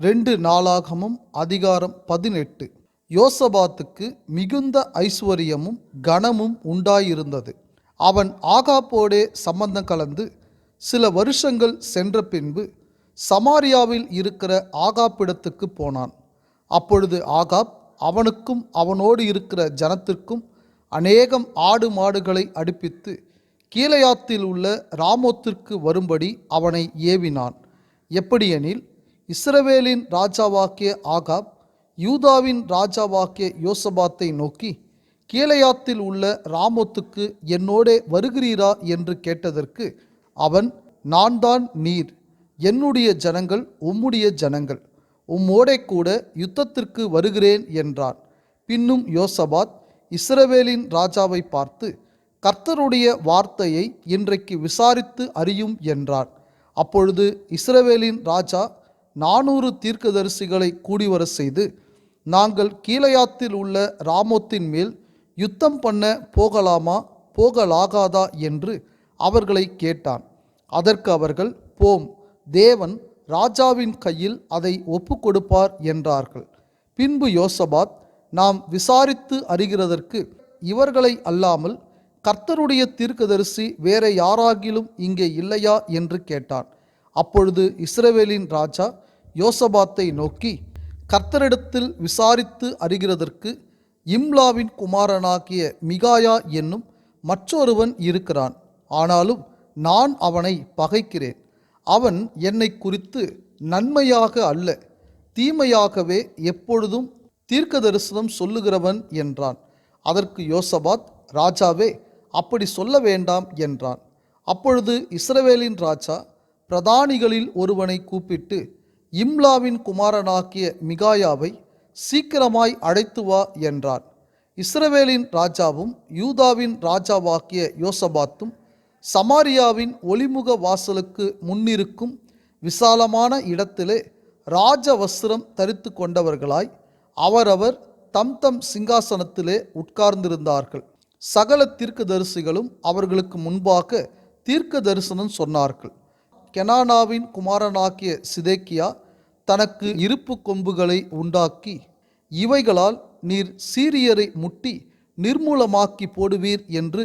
ரெண்டு நாளாகமும் அதிகாரம் பதினெட்டு. யோசபாத்துக்கு மிகுந்த ஐஸ்வர்யமும் கனமும் உண்டாயிருந்தது. அவன் ஆகாப்போடே சம்பந்தம் கலந்து சில வருஷங்கள் சென்ற பின்பு சமாரியாவில் இருக்கிற ஆகாப்பிடத்துக்கு போனான். அப்பொழுது ஆகாப் அவனுக்கும் அவனோடு இருக்கிற ஜனத்திற்கும் அநேகம் ஆடு மாடுகளை அடுப்பித்து கீழயாத்தில் உள்ள ராமோத்திற்கு வரும்படி அவனை ஏவினான். எப்படியெனில் இஸ்ரவேலின் ராஜாவாக்கிய ஆகாப் யூதாவின் ராஜாவாக்கிய யோசபாத்தை நோக்கி கீழையாத்தில் உள்ள ராமோத்துக்கு என்னோடே வருகிறீரா என்று கேட்டதற்கு அவன் நான் தான் நீர். என்னுடைய ஜனங்கள் உம்முடைய ஜனங்கள். உம்மோடே கூட யுத்தத்திற்கு வருகிறேன் என்றான். பின்னும் யோசபாத் இஸ்ரவேலின் ராஜாவை பார்த்து கர்த்தருடைய வார்த்தையை இன்றைக்கு விசாரித்து அறியும் என்றான். அப்பொழுது இஸ்ரவேலின் ராஜா நானூறு தீர்க்கதரிசிகளை கூடிவர செய்து நாங்கள் கீழயாத்தில் உள்ள ராமோத்தின் மேல் யுத்தம் பண்ண போகலாமா போகலாகாதா என்று அவர்களை கேட்டான். அதற்கு அவர்கள் போம் தேவன் ராஜாவின் கையில் அதை ஒப்பு கொடுப்பார் என்றார்கள். பின்பு யோசபாத் நாம் விசாரித்து அறிகிறதற்கு இவர்களை அல்லாமல் கர்த்தருடைய தீர்க்கதரிசி வேற யாராகிலும் இங்கே இல்லையா? என்று கேட்டான். அப்பொழுது இஸ்ரவேலின் ராஜா யோசபாத்தை நோக்கி கர்த்தரிடத்தில் விசாரித்து அறிகிறதற்கு இம்லாவின் குமாரனாகிய மிகாயா என்னும் மற்றொருவன் இருக்கிறான். ஆனாலும் நான் அவனை பகைக்கிறேன். அவன் என்னை குறித்து நன்மையாக அல்ல தீமையாகவே எப்பொழுதும் தீர்க்க தரிசனம் சொல்லுகிறவன் என்றான். அதற்கு யோசபாத் ராஜாவே அப்படி சொல்ல வேண்டாம் என்றான். அப்பொழுது இஸ்ரவேலின் ராஜா பிரதானிகளில் ஒருவனை கூப்பிட்டு இம்லாவின் குமாரனாகிய மிகாயாவை சீக்கிரமாய் அழைத்து வா என்றான். இஸ்ரவேலின் ராஜாவும் யூதாவின் ராஜாவாகிய யோசபாத்தும் சமாரியாவின் ஒளிமுக வாசலுக்கு முன்னிருக்கும் விசாலமான இடத்திலே ராஜ வஸ்திரம் தரித்து கொண்டவர்களாய் அவரவர் தம் தம் சிங்காசனத்திலே உட்கார்ந்திருந்தார்கள். சகல தீர்க்கதரிசிகளும் அவர்களுக்கு முன்பாக தீர்க்க தரிசனம் சொன்னார்கள். கெனானாவின் குமாரனாகிய சிதேக்கியா தனக்கு இருப்பு கொம்புகளை உண்டாக்கி இவைகளால் நீர் சீரியரை முட்டி நிர்மூலமாக்கி போடுவீர் என்று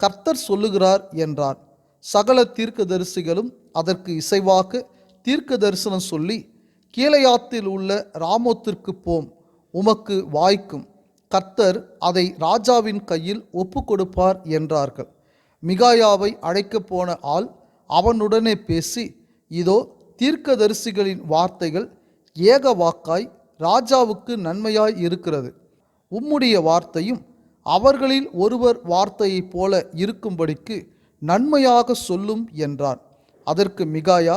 கர்த்தர் சொல்லுகிறார் என்றார். சகல தீர்க்கதரிசிகளும் அதற்கு இசைவாக தீர்க்க தரிசனம் சொல்லி கீழையாத்தில் உள்ள ராமோத்திற்கு போம் உமக்கு வாய்க்கும். கர்த்தர் அதை ராஜாவின் கையில் ஒப்பு கொடுப்பார் என்றார்கள். மிகாயாவை அழைக்கப் போன ஆள் அவனுடனே பேசி இதோ தீர்க்கதரிசிகளின் வார்த்தைகள் ஏக வாக்காய் ராஜாவுக்கு நன்மையாய் இருக்கிறது. உம்முடைய வார்த்தையும் அவர்களில் ஒருவர் வார்த்தையைப் போல இருக்கும்படிக்கு நன்மையாக சொல்லும் என்றான். அதற்கு மிகாயா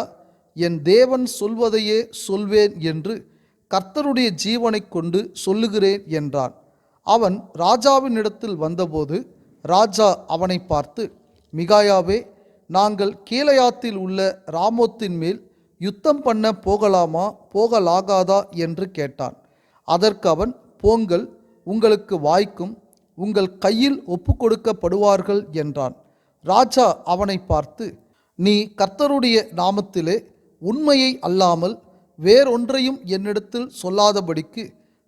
என் தேவன் சொல்வதையே சொல்வேன் என்று கர்த்தருடைய ஜீவனைக் கொண்டு சொல்லுகிறேன் என்றான். அவன் ராஜாவினிடத்தில் வந்தபோது ராஜா அவனை பார்த்து மிகாயாவே நாங்கள் கீழையாத்தில் உள்ள ராமோத்தின் மேல் யுத்தம் பண்ண போகலாமா போகலாகாதா என்று கேட்டான். அதற்கு அவன் போங்கள் உங்களுக்கு வாய்க்கும் உங்கள் கையில் ஒப்பு கொடுக்கப்படுவார்கள் என்றான். ராஜா அவனை பார்த்து நீ கர்த்தருடைய நாமத்திலே உண்மையை அல்லாமல் வேறொன்றையும் என்னிடத்தில் சொல்லாதபடிக்கு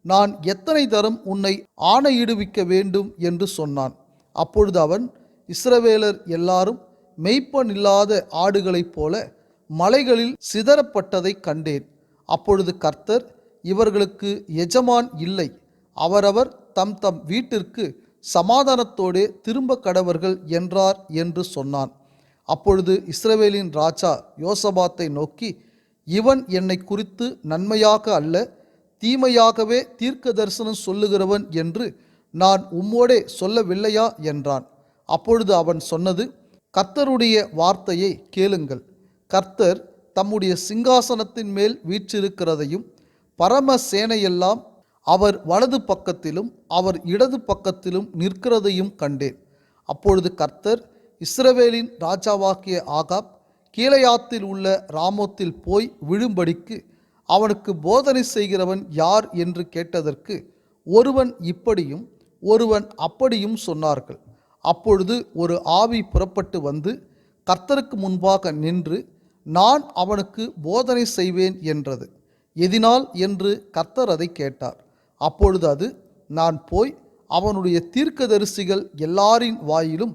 நான் எத்தனை தரம் உன்னை ஆணையிடுவிக்க வேண்டும் என்று சொன்னான். அப்பொழுது அவன் இஸ்ரவேலர் எல்லாரும் மெய்ப்பன் இல்லாத ஆடுகளைப் போல மலைகளில் சிதறப்பட்டதைக் கண்டேன். அப்பொழுது கர்த்தர் இவர்களுக்கு எஜமான் இல்லை. அவரவர் தம் தம் வீட்டிற்கு சமாதானத்தோடே திரும்ப கடவர்கள் என்றார் என்று சொன்னான். அப்பொழுது இஸ்ரவேலின் ராஜா யோசபாத்தை நோக்கி இவன் என்னை குறித்து நன்மையாக அல்ல தீமையாகவே தீர்க்க தரிசனம் சொல்லுகிறவன் என்று நான் உம்மோடே சொல்லவில்லையா? என்றான். அப்பொழுது அவன் சொன்னது கர்த்தருடைய வார்த்தையை கேளுங்கள். கர்த்தர் தம்முடைய சிங்காசனத்தின் மேல் வீற்றிருக்கிறதையும் பரம சேனையெல்லாம் அவர் வலது பக்கத்திலும் அவர் இடது பக்கத்திலும் நிற்கிறதையும் கண்டேன். அப்பொழுது கர்த்தர் இஸ்ரவேலின் ராஜாவாகிய ஆகாப் கீழையாத்தில் உள்ள ராமோத்தில் போய் விழும்படிக்கு அவனுக்கு போதனை செய்கிறவன் யார் என்று கேட்டதற்கு ஒருவன் இப்படியும் ஒருவன் அப்படியும் சொன்னார்கள். அப்பொழுது ஒரு ஆவி புறப்பட்டு வந்து கர்த்தருக்கு முன்பாக நின்று நான் அவனுக்கு போதனை செய்வேன் என்றது. எதினால் என்று கர்த்தர் அதை கேட்டார். அப்பொழுது அது நான் போய் அவனுடைய தீர்க்கதரிசிகள் எல்லாரின் வாயிலும்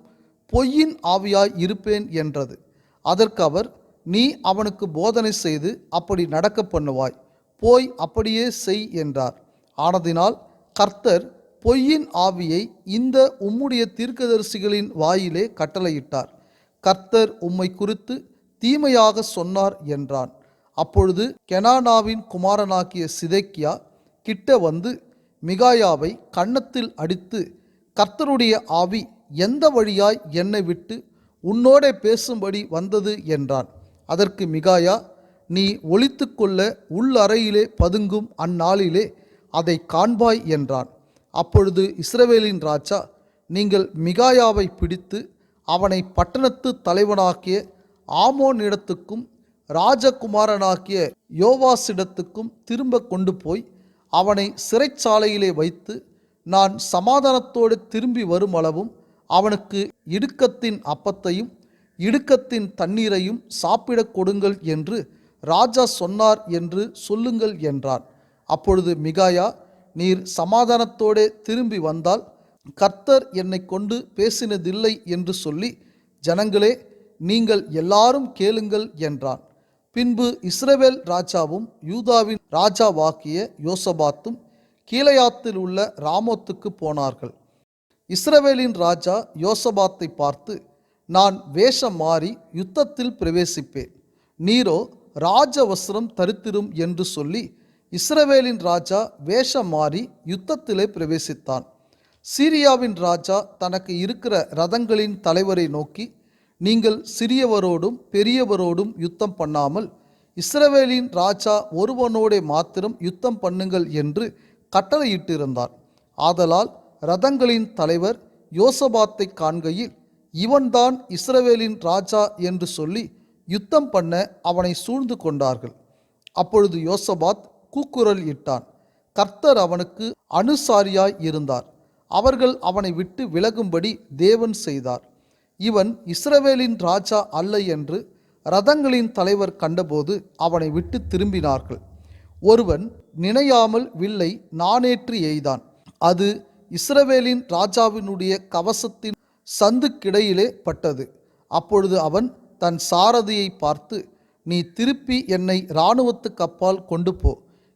பொய்யின் ஆவியாய் இருப்பேன் என்றது. அதற்கு அவர் நீ அவனுக்கு போதனை செய்து அப்படி நடக்க பண்ணுவாய். போய் அப்படியே செய் என்றார். ஆனதினால் கர்த்தர் பொய்யின் ஆவியை இந்த உம்முடைய தீர்க்கதரிசிகளின் வாயிலே கட்டளையிட்டார். கர்த்தர் உம்மை குறித்து தீமையாக சொன்னார் என்றான். அப்பொழுது கெனானாவின் குமாரனாகிய சிதைக்கியா கிட்ட வந்து மிகாயாவை கன்னத்தில் அடித்து கர்த்தருடைய ஆவி எந்த வழியாய் என்னை விட்டு உன்னோடே பேசும்படி வந்தது? என்றான். அதற்கு மிகாயா நீ ஒளித்துக்கொள்ள உள்ளறையிலே பதுங்கும் அந்நாளிலே அதை காண்பாய் என்றான். அப்பொழுது இஸ்ரவேலின் ராஜா நீங்கள் மிகாயாவை பிடித்து அவனை பட்டணத்து தலைவனாக்கிய ஆமோனிடத்துக்கும் ராஜகுமாரனாகிய யோவாசிடத்துக்கும் திரும்ப கொண்டு போய் அவனை சிறைச்சாலையிலே வைத்து நான் சமாதானத்தோடு திரும்பி வரும் அளவும் அவனுக்கு இடுக்கத்தின் அப்பத்தையும் இடுக்கத்தின் தண்ணீரையும் சாப்பிடக் கொடுங்கள் என்று ராஜா சொன்னார் என்று சொல்லுங்கள் என்றான் அப்பொழுது மிகாயா நீர் சமாதானத்தோடே திரும்பி வந்தால் கர்த்தர் என்னை கொண்டு பேசினதில்லை என்று சொல்லி ஜனங்களே நீங்கள் எல்லாரும் கேளுங்கள் என்றான். பின்பு இஸ்ரவேல் ராஜாவும் யூதாவின் ராஜாவாக்கிய யோசபாத்தும் கீழையாத்தில் உள்ள ராமோத்துக்கு போனார்கள். இஸ்ரவேலின் ராஜா யோசபாத்தை பார்த்து நான் வேஷம் மாறி யுத்தத்தில் பிரவேசிப்பேன். நீரோ ராஜவஸ்திரம் தரித்திரும் என்று சொல்லி இஸ்ரவேலின் ராஜா வேஷம் மாறி யுத்தத்திலே பிரவேசித்தான். சீரியாவின் ராஜா தனக்கு இருக்கிற ரதங்களின் தலைவரை நோக்கி நீங்கள் சிறியவரோடும் பெரியவரோடும் யுத்தம் பண்ணாமல் இஸ்ரவேலின் ராஜா ஒருவனோடே மாத்திரம் யுத்தம் பண்ணுங்கள் என்று கட்டளையிட்டிருந்தார். ஆதலால் ரதங்களின் தலைவர் யோசபாத்தை காண்கையில் இவன்தான் இஸ்ரவேலின் ராஜா என்று சொல்லி யுத்தம் பண்ண அவனை சூழ்ந்து கொண்டார்கள். அப்பொழுது யோசபாத் கூக்குரல் இட்டான். கர்த்தர் அவனுக்கு அனுசாரியாய் இருந்தார். அவர்கள் அவனை விட்டு விலகும்படி தேவன் செய்தார். இவன் இஸ்ரவேலின் ராஜா அல்ல என்று ரதங்களின் தலைவர் கண்டபோது அவனை விட்டு திரும்பினார்கள். ஒருவன் நினையாமல் வில்லை நானேற்றி எய்தான். அது இஸ்ரவேலின் ராஜாவினுடைய கவசத்தின் சந்துக்கிடையிலே பட்டது. அப்பொழுது அவன் தன் சாரதியை பார்த்து நீ திருப்பி என்னை இராணுவத்துக்கு அப்பால் கொண்டு போ.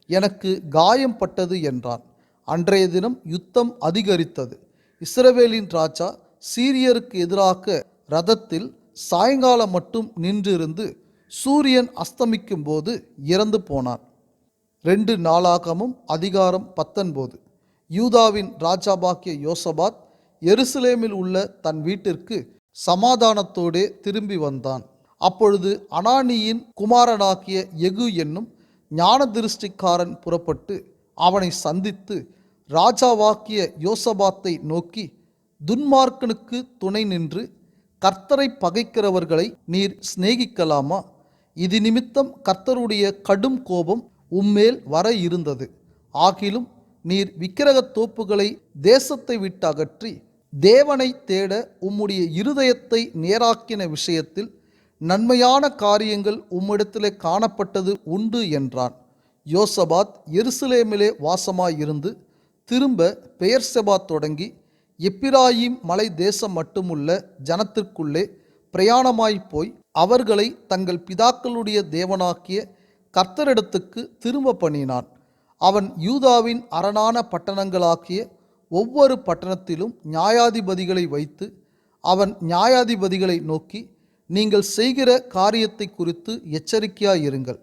எனக்கு காயம் பட்டது என்றான். அன்றைய தினம் யுத்தம் அதிகரித்தது. இஸ்ரவேலின் ராஜா சீரியருக்கு எதிராக ரதத்தில் சாயங்காலம் மட்டும் நின்றிருந்து சூரியன் அஸ்தமிக்கும் போது இறந்து போனான். ரெண்டு நாளாகமும் அதிகாரம் பத்தொன்பது. யூதாவின் ராஜாபாக்கிய யோசபாத் எருசலேமில் உள்ள தன் வீட்டிற்கு சமாதானத்தோடே திரும்பி வந்தான். அப்பொழுது அனானியின் குமாரனாகிய எகு என்னும் ஞானதிருஷ்டிக்காரன் புறப்பட்டு அவனை சந்தித்து ராஜாவாக்கிய யோசபாத்தை நோக்கி துன்மார்க்கனுக்கு துணை நின்று கர்த்தரை பகைக்கிறவர்களை நீர் சிநேகிக்கலாமா? இது நிமித்தம் கர்த்தருடைய கடும் கோபம் உம்மேல் வர இருந்தது. ஆகிலும் நீர் விக்கிரகத் தோப்புகளை தேசத்தை விட்டு அகற்றி தேவனை தேட உம்முடைய இருதயத்தை நேராக்கின விஷயத்தில் நன்மையான காரியங்கள் உம்மிடத்திலே காணப்பட்டது உண்டு என்றான். யோசபாத் எருசலேமிலே வாசமாயிருந்து திரும்ப பெயர்செபா தொடங்கி எப்பிராயிம் மலை தேசம் மட்டுமுள்ள ஜனத்திற்குள்ளே பிரயாணமாய்ப் போய் அவர்களை தங்கள் பிதாக்களுடைய தேவனாக்கிய கர்த்தரிடத்துக்கு திரும்ப பண்ணினான். அவன் யூதாவின் அரணான பட்டணங்களாக்கிய ஒவ்வொரு பட்டணத்திலும் நியாயாதிபதிகளை வைத்து அவன் நியாயாதிபதிகளை நோக்கி நீங்கள் செய்கிற காரியத்தை குறித்து எச்சரிக்கையாயிருங்கள்.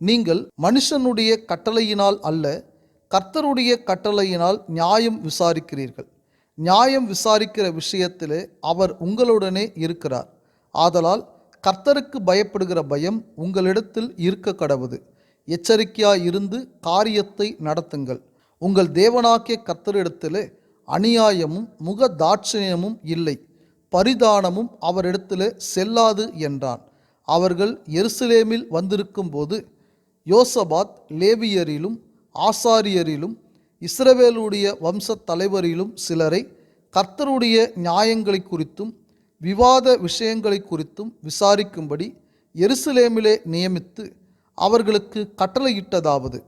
நீங்கள் மனுஷனுடைய கட்டளையினால் அல்ல கர்த்தருடைய கட்டளையினால் நியாயம் விசாரிக்கிறீர்கள். நியாயம் விசாரிக்கிற விஷயத்திலே அவர் உங்களுடனே இருக்கிறார். ஆதலால் கர்த்தருக்கு பயப்படுகிற பயம் உங்களிடத்தில் இருக்க கடவுது. எச்சரிக்கையாய் இருந்து காரியத்தை நடத்துங்கள். உங்கள் தேவனாக்கிய கர்த்தரிடத்திலே அநியாயமும் முக தாட்சணியமும் இல்லை. பரிதானமும் அவரிடத்திலே செல்லாது என்றான். அவர்கள் எருசலேமில் வந்திருக்கும்போது யோசபாத் லேவியரிலும் ஆசாரியரிலும் இஸ்ரவேலுடைய வம்சத் தலைவரிலும் சிலரை கர்த்தருடைய நியாயங்களை குறித்தும் விவாத விஷயங்களை குறித்தும் விசாரிக்கும்படி எருசலேமிலே நியமித்து அவர்களுக்கு கட்டளையிட்டதாவது.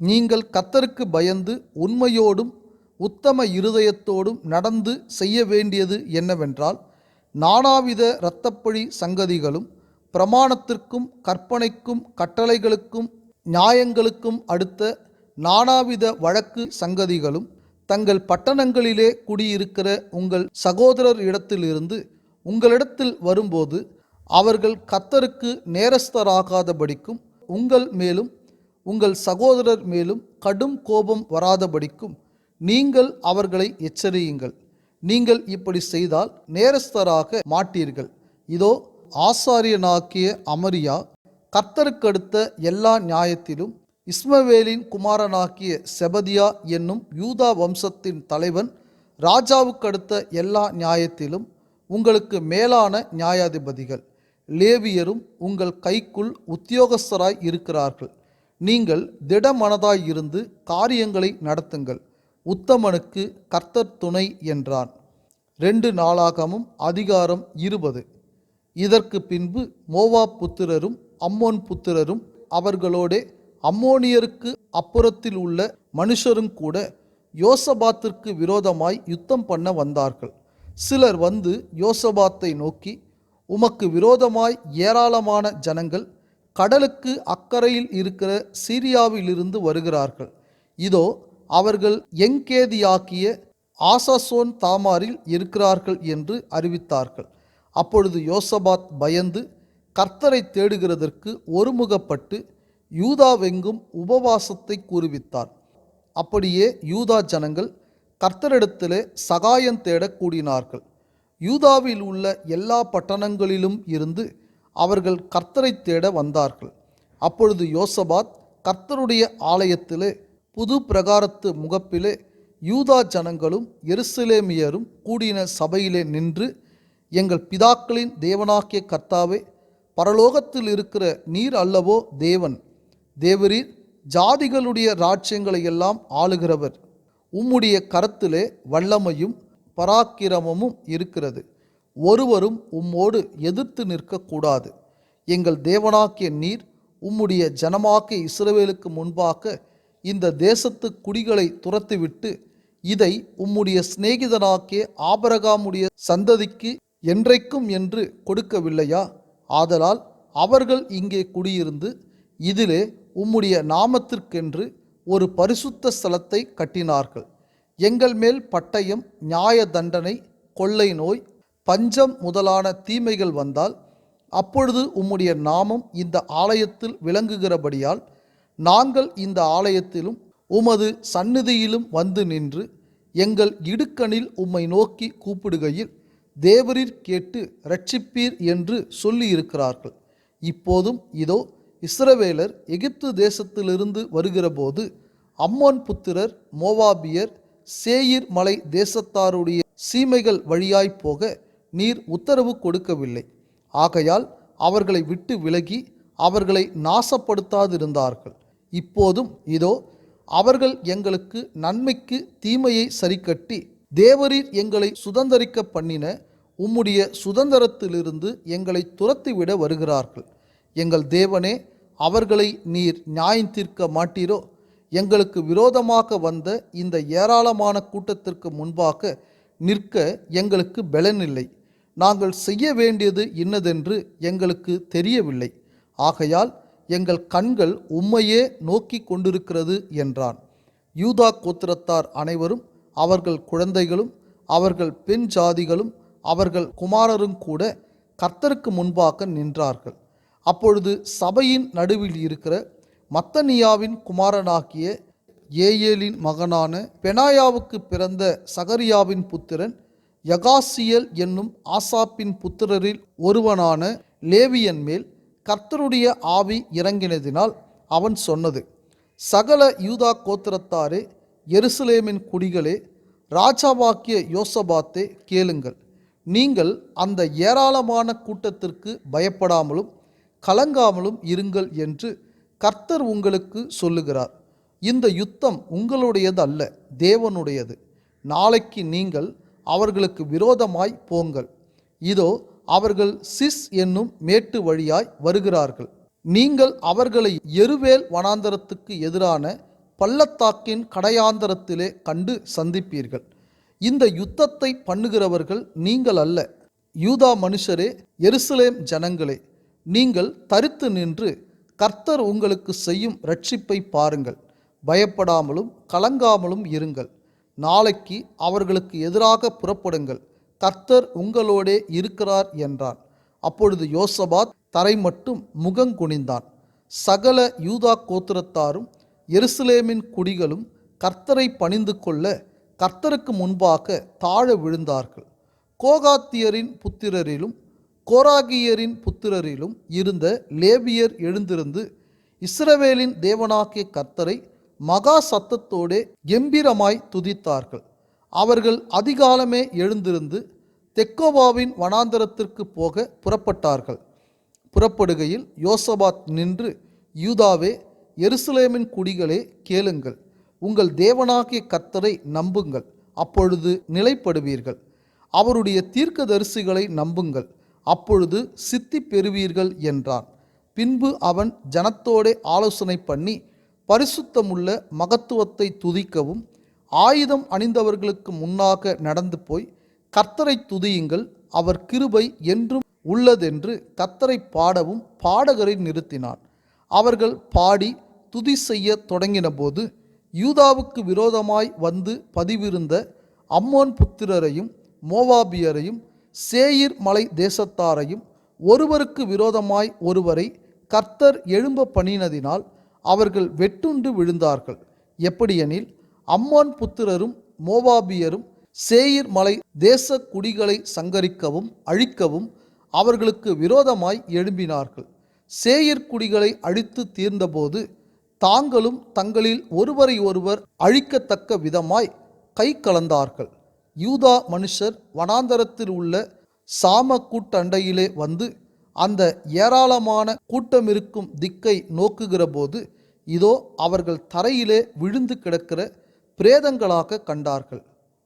நீங்கள் கத்தருக்கு பயந்து உண்மையோடும் உத்தம இருதயத்தோடும் நடந்து செய்ய வேண்டியது என்னவென்றால் நானாவித இரத்தப்பழி சங்கதிகளும் பிரமாணத்திற்கும் கற்பனைக்கும் கட்டளைகளுக்கும் நியாயங்களுக்கும் அடுத்த நானாவித வழக்கு சங்கதிகளும் தங்கள் பட்டணங்களிலே குடியிருக்கிற உங்கள் சகோதரர் இடத்திலிருந்து உங்களிடத்தில் வரும்போது அவர்கள் கத்தருக்கு நேரஸ்தராகாதபடிக்கும் உங்கள் மேலும் உங்கள் சகோதரர் மேலும் கடும் கோபம் வராதபடிக்கும் நீங்கள் அவர்களை எச்சரியுங்கள். நீங்கள் இப்படி செய்தால் நேரஸ்தராக மாட்டீர்கள். இதோ ஆசாரியனாக்கிய அமரியா கர்த்தருக்கடுத்த எல்லா நியாயத்திலும் இஸ்மவேலின் குமாரனாக்கிய செபதியா என்னும் யூதா வம்சத்தின் தலைவன் ராஜாவுக்கு அடுத்த எல்லா நியாயத்திலும் உங்களுக்கு மேலான நியாயாதிபதிகள். லேவியரும் உங்கள் கைக்குள் உத்தியோகஸ்தராய் இருக்கிறார்கள். நீங்கள் திடமனதாய் இருந்து காரியங்களை நடத்துங்கள். உத்தமனுக்கு கர்த்தர் துணை என்றான். ரெண்டு நாளாகமும் அதிகாரம் இருபது. இதற்கு பின்பு மோவா புத்திரரும் அம்மோன் புத்திரரும் அவர்களோடே அம்மோனியருக்கு அப்புறத்தில் உள்ள மனுஷரும் கூட யோசபாத்திற்கு விரோதமாய் யுத்தம் பண்ண வந்தார்கள். சிலர் வந்து யோசபாத்தை நோக்கி உமக்கு விரோதமாய் ஏராளமான ஜனங்கள் கடலுக்கு அக்கறையில் இருக்கிற சீரியாவிலிருந்து வருகிறார்கள். இதோ அவர்கள் எங்கேதியாக்கிய ஆசாசோன் தாமாரில் இருக்கிறார்கள் என்று அறிவித்தார்கள். அப்பொழுது யோசபாத் பயந்து கர்த்தரை தேடுகிறதற்கு ஒருமுகப்பட்டு யூதாவெங்கும் உபவாசத்தை கூறுவித்தார். அப்படியே யூதா ஜனங்கள் கர்த்தரிடத்திலே சகாயம் தேடக் கூடினார்கள். யூதாவில் உள்ள எல்லா பட்டணங்களிலும் இருந்து அவர்கள் கர்த்தரை தேட வந்தார்கள். அப்பொழுது யோசபாத் கர்த்தருடைய ஆலயத்திலே புது பிரகாரத்து முகப்பிலே யூதா ஜனங்களும் எருசலேமியரும் கூடின சபையிலே நின்று எங்கள் பிதாக்களின் தேவனாகிய கர்த்தாவே பரலோகத்தில் இருக்கிற நீர் அல்லவோ தேவன் தேவரீர் ஜாதிகளுடைய ராஜ்யங்களை எல்லாம் ஆளுகிறவர். உம்முடைய கரத்திலே வல்லமையும் பராக்கிரமமும் இருக்கிறது. ஒருவரும் உம்மோடு எதிர்த்து நிற்கக்கூடாது. எங்கள் தேவனாக்கிய நீர் உம்முடைய ஜனமாக்கிய இஸ்ரவேலுக்கு முன்பாக இந்த தேசத்து குடிகளை துரத்திவிட்டு இதை உம்முடைய சிநேகிதனாக்கிய ஆபரகாமுடைய சந்ததிக்கு என்றைக்கும் என்று கொடுக்கவில்லையா? ஆதலால் அவர்கள் இங்கே குடியிருந்து இதிலே உம்முடைய நாமத்திற்கென்று ஒரு பரிசுத்த ஸ்தலத்தை கட்டினார்கள். எங்கள் மேல் பட்டயம் நியாய தண்டனை கொள்ளை நோய் பஞ்சம் முதலான தீமைகள் வந்தால் அப்பொழுது உம்முடைய நாமம் இந்த ஆலயத்தில் விளங்குகிறபடியால் நாங்கள் இந்த ஆலயத்திலும் உமது சந்நிதியிலும் வந்து நின்று எங்கள் இடுக்கணில் உம்மை நோக்கி கூப்பிடுகையில் தேவரீர் கேட்டு ரட்சிப்பீர் என்று சொல்லியிருக்கிறார்கள். இப்போதும் இதோ இஸ்ரவேலர் எகிப்து தேசத்திலிருந்து வருகிறபோது அம்மோன் புத்திரர் மோவாபியர் சேயிர் மலை தேசத்தாருடைய சீமைகள் வழியாய் போக நீர் உத்தரவு கொடுக்கவில்லை. ஆகையால் அவர்களை விட்டு விலகி அவர்களை நாசப்படுத்தாதிருந்தார்கள். இப்போதும் இதோ அவர்கள் எங்களுக்கு நன்மைக்கு தீமையை சரிக்கட்டி தேவரீர் எங்களை சுதந்தரிக்க பண்ணின உம்முடைய சுதந்திரத்திலிருந்து எங்களை துரத்திவிட வருகிறார்கள். எங்கள் தேவனே அவர்களை நீர் நியாயம் தீர்க்க மாட்டீரோ? எங்களுக்கு விரோதமாக வந்த இந்த ஏராளமான கூட்டத்திற்கு முன்பாக நிற்க எங்களுக்கு பலனில்லை. நாங்கள் செய்ய வேண்டியது இன்னதென்று எங்களுக்கு தெரியவில்லை. ஆகையால் எங்கள் கண்கள் உம்மையே நோக்கி கொண்டிருக்கிறது என்றான். யூதா கோத்திரத்தார் அனைவரும் அவர்கள் குழந்தைகளும் அவர்கள் பெண் ஜாதிகளும் அவர்கள் குமாரரும் கூட கர்த்தருக்கு முன்பாக நின்றார்கள். அப்பொழுது சபையின் நடுவில் இருக்கிற மத்தனியாவின் குமாரனாகிய ஏயேலின் மகனான பெனாயாவுக்கு பிறந்த சகரியாவின் புத்திரன் யகாசியல் என்னும் ஆசாப்பின் புத்திரரில் ஒருவனான லேவியன் மேல் கர்த்தருடைய ஆவி இறங்கினதினால் அவன் சொன்னது சகல யூதா கோத்திரத்தாரே எருசலேமின் குடிகளே ராஜாவாக்கிய யோசபாத்தே கேளுங்கள். நீங்கள் அந்த ஏராளமான கூட்டத்திற்கு பயப்படாமலும் கலங்காமலும் இருங்கள் என்று கர்த்தர் உங்களுக்கு சொல்லுகிறார். இந்த யுத்தம் உங்களுடையது அல்ல தேவனுடையது. நாளைக்கு நீங்கள் அவர்களுக்கு விரோதமாய் போங்கள். இதோ அவர்கள் சிஸ் என்னும் மேட்டு வழியாய் வருகிறார்கள். நீங்கள் அவர்களை எருவேல் வனாந்தரத்துக்கு எதிரான பள்ளத்தாக்கின் கடையாந்தரத்திலே கண்டு சந்திப்பீர்கள். இந்த யுத்தத்தை பண்ணுகிறவர்கள் நீங்கள் அல்ல யூதா மனுஷரே எருசலேம் ஜனங்களே நீங்கள் தரித்து நின்று கர்த்தர் உங்களுக்கு செய்யும் ரட்சிப்பை பாருங்கள். பயப்படாமலும் கலங்காமலும் இருங்கள். நாளைக்கு அவர்களுக்கு எதிராக புறப்படுங்கள். கர்த்தர் உங்களோடே இருக்கிறார் என்றான். அப்பொழுது யோசபாத் தரை மட்டும் முகங்குனிந்தான் சகல யூதா கோத்திரத்தாரும் எருசலேமின் குடிகளும் கர்த்தரை பணிந்து கொள்ள கர்த்தருக்கு முன்பாக தாழ விழுந்தார்கள். கோகாத்தியரின் புத்திரரிலும் கோராகியரின் புத்திரரிலும் இருந்த லேபியர் எழுந்திருந்து இஸ்ரவேலின் தேவனாகிய கர்த்தரை மகா சத்தத்தோடே கெம்பீரமாய் துதித்தார்கள். அவர்கள் அதிகாலமே எழுந்திருந்து தெக்கோவாவின் வனாந்தரத்திற்கு போக புறப்பட்டார்கள். புறப்படுகையில் யோசபாத் நின்று யூதாவே எருசலேமின் குடிகளே கேளுங்கள். உங்கள் தேவனாகிய கர்த்தரை நம்புங்கள். அப்பொழுது நிலைப்படுவீர்கள். அவருடைய தீர்க்கதரிசிகளை நம்புங்கள். அப்பொழுது சித்தி பெறுவீர்கள் என்றான். பின்பு அவன் ஜனத்தோடே ஆலோசனை பண்ணி பரிசுத்தமுள்ள மகத்துவத்தை துதிக்கவும் ஆயுதம் அணிந்தவர்களுக்கு முன்னாக நடந்து போய் கர்த்தரை துதியுங்கள் அவர் கிருபை என்றும் உள்ளதென்று கர்த்தரை பாடவும் பாடகரை நிறுத்தினான். அவர்கள் பாடி துதி செய்ய தொடங்கினபோது யூதாவுக்கு விரோதமாய் வந்து பதிவிருந்த அம்மோன் புத்திரரையும் மோவாபியரையும் சேயிர் மலை தேசத்தாரையும் ஒருவருக்கு விரோதமாய் ஒருவரை கர்த்தர் எழும்ப பண்ணினதினால் அவர்கள் வெட்டுண்டு விழுந்தார்கள். எப்படியெனில் அம்மான் புத்திரரும் மோவாபியரும் சேயிர் மலை தேச குடிகளை சங்கரிக்கவும் அழிக்கவும் அவர்களுக்கு விரோதமாய் எழும்பினார்கள். சேயிர் குடிகளை அழித்து தீர்ந்தபோது தாங்களும் தங்களில் ஒருவரை ஒருவர் அழிக்கத்தக்க விதமாய் கை கலந்தார்கள். யூதா மனுஷர் வனாந்தரத்தில் உள்ள சாம கூட்டண்டையிலே வந்து அந்த ஏராளமான கூட்டமிருக்கும் திக்கை நோக்குகிற போது இதோ அவர்கள் தரையிலே விழுந்து கிடக்கிற பிரேதங்களாக கண்டார்கள்.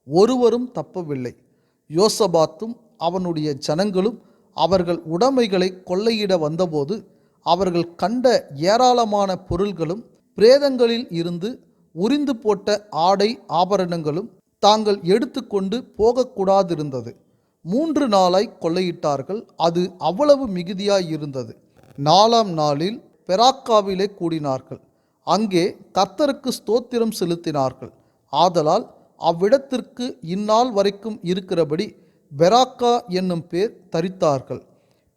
ஒருவரும் தப்பவில்லை. யோசபாத்தும் அவனுடைய ஜனங்களும் அவர்கள் உடைமைகளை கொள்ளையிட வந்தபோது அவர்கள் கண்ட ஏராளமான பொருள்களும் பிரேதங்களில் இருந்து உரிந்து போட்ட ஆடை ஆபரணங்களும் தாங்கள் எடுத்துக்கொண்டு போகக்கூடாதிருந்தது. மூன்று நாளாய் கொள்ளையிட்டார்கள். அது அவ்வளவு மிகுதியாய் இருந்தது நாலாம் நாளில் பெராக்காவிலே கூடினார்கள். அங்கே கர்த்தருக்கு ஸ்தோத்திரம் செலுத்தினார்கள். ஆதலால் அவ்விடத்திற்கு இந்நாள் வரைக்கும் இருக்கிறபடி பெராக்கா என்னும் பேர் தரித்தார்கள்.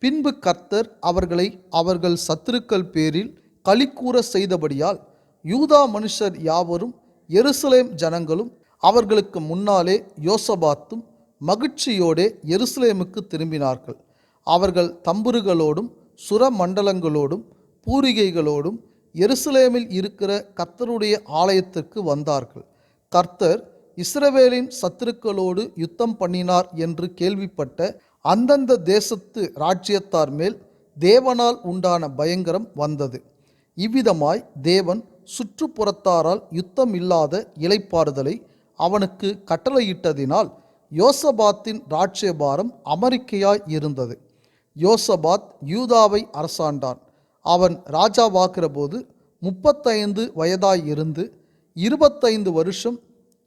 பின்பு கர்த்தர் அவர்களை அவர்கள் சத்துருக்கள் பேரில் களிக்கூற செய்தபடியால் யூதா மனுஷர் யாவரும் எருசலேம் ஜனங்களும் அவர்களுக்கு முன்னாலே யோசபாத்தும் மகிழ்ச்சியோடே எருசலேமுக்கு திரும்பினார்கள். அவர்கள் தம்புருகளோடும் சுரமண்டலங்களோடும் பூரிகைகளோடும் எருசலேமில் இருக்கிற கர்த்தருடைய ஆலயத்திற்கு வந்தார்கள். கர்த்தர் இஸ்ரவேலின் சத்துருக்களோடு யுத்தம் பண்ணினார் என்று கேள்விப்பட்ட அந்தந்த தேசத்து ராஜ்யத்தார் மேல் தேவனால் உண்டான பயங்கரம் வந்தது. இவ்விதமாய் தேவன் சுற்றுப்புறத்தாரால் யுத்தம் இல்லாத இலைப்பாறுதலை அவனுக்கு கட்டளையிட்டதினால் யோசபாத்தின் ராட்சேபாரம் அமெரிக்கையாய் இருந்தது. யோசபாத் யூதாவை அரசாண்டான். அவன் ராஜாவாக்கிறபோது முப்பத்தைந்து வயதாயிருந்து இருபத்தைந்து வருஷம்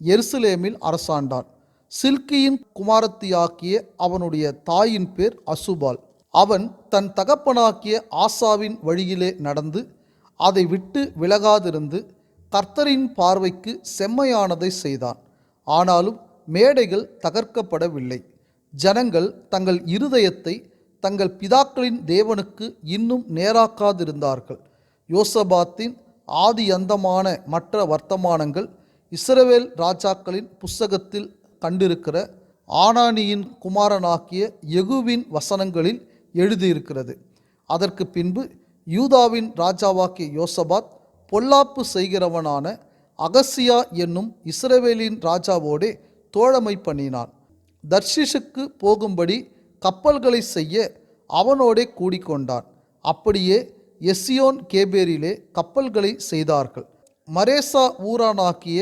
எருசலேமில் அரசாண்டான். சில்கியின் குமாரத்தியாக்கிய அவனுடைய தாயின் பேர் அசுபால். அவன் தன் தகப்பனாக்கிய ஆசாவின் வழியிலே நடந்து அதை விட்டு விலகாதிருந்து கர்த்தரின் பார்வைக்கு செம்மையானதை செய்தான். ஆனாலும் மேடைகள் தகர்க்கப்படவில்லை. ஜனங்கள் தங்கள் இருதயத்தை தங்கள் பிதாக்களின் தேவனுக்கு இன்னும் நேராக்காதிருந்தார்கள். யோசபாத்தின் ஆதி அந்தமான மற்ற வர்த்தமானங்கள் இஸ்ரவேல் ராஜாக்களின் புஸ்தகத்தில் கண்டிருக்கிற ஆனானியின் குமாரனாகிய யகுவின் வசனங்களில் எழுதியிருக்கிறது. அதற்கு பின்பு யூதாவின் ராஜாவாக்கிய யோசபாத் பொல்லாப்பு செய்கிறவனான அகசியா என்னும் இஸ்ரவேலின் ராஜாவோடே தோழமை பண்ணினான். தர்ஷிஷுக்கு போகும்படி கப்பல்களை செய்ய அவனோடே கூடிக்கொண்டான். அப்படியே எஸ்ஸியோன் கேபேரிலே கப்பல்களை செய்தார்கள். மரேசா ஊரானாக்கிய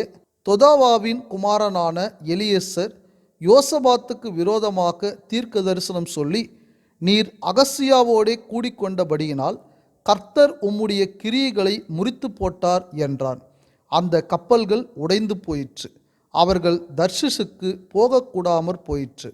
தொதாவாவின் குமாரனான எலியசர் யோசபாத்துக்கு விரோதமாக தீர்க்க தரிசனம் சொல்லி நீர் அகசியாவோடே கூடிக்கொண்டபடியினால் கர்த்தர் உம்முடைய கிரியைகளை முறித்து போட்டார் என்றான். அந்த கப்பல்கள் உடைந்து போயிற்று. அவர்கள் தர்ஷிஸுக்கு போகக்கூடாமற் போயிற்று.